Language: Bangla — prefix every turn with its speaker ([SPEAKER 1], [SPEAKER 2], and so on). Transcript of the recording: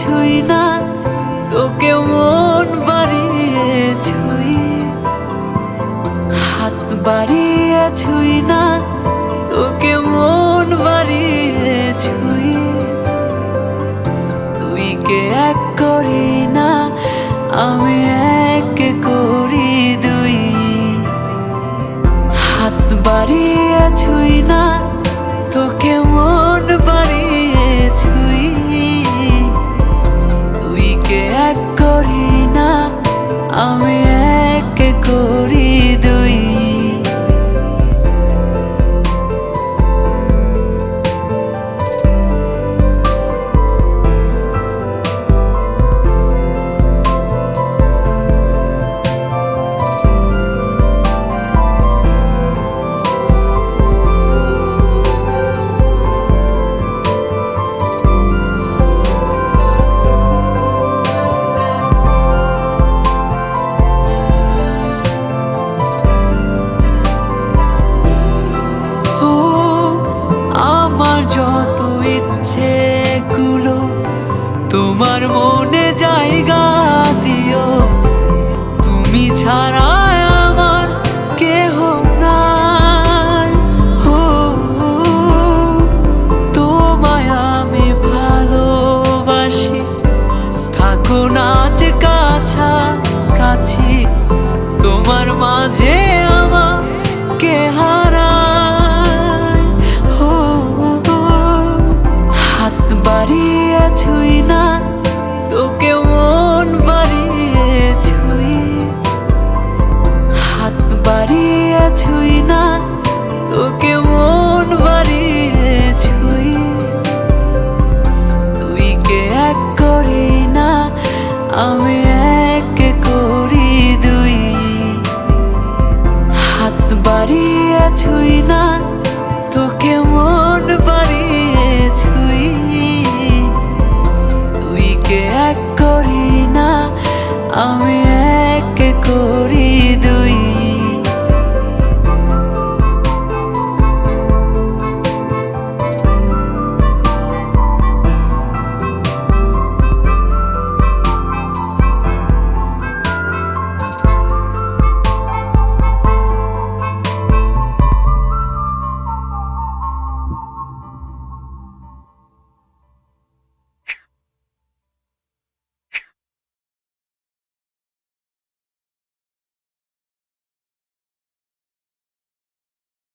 [SPEAKER 1] ছুই না, তোকে মন বাড়িয়ে ছুই। হাত বাড়িয়ে ছুই না, তোকে মন বাড়িয়ে ছুই। তুই কে এক করি না, আমি এক করি দুই। হাত বাড়িয়ে ছুই না, তোকে মন বাড়িয়ে তোমার মনে জায়গা দিও। তুমি ছাড়া আমার তোমায় আমি ভালোবাসি। কাছা কাছি হারিয়ে ছুই না তোকে মন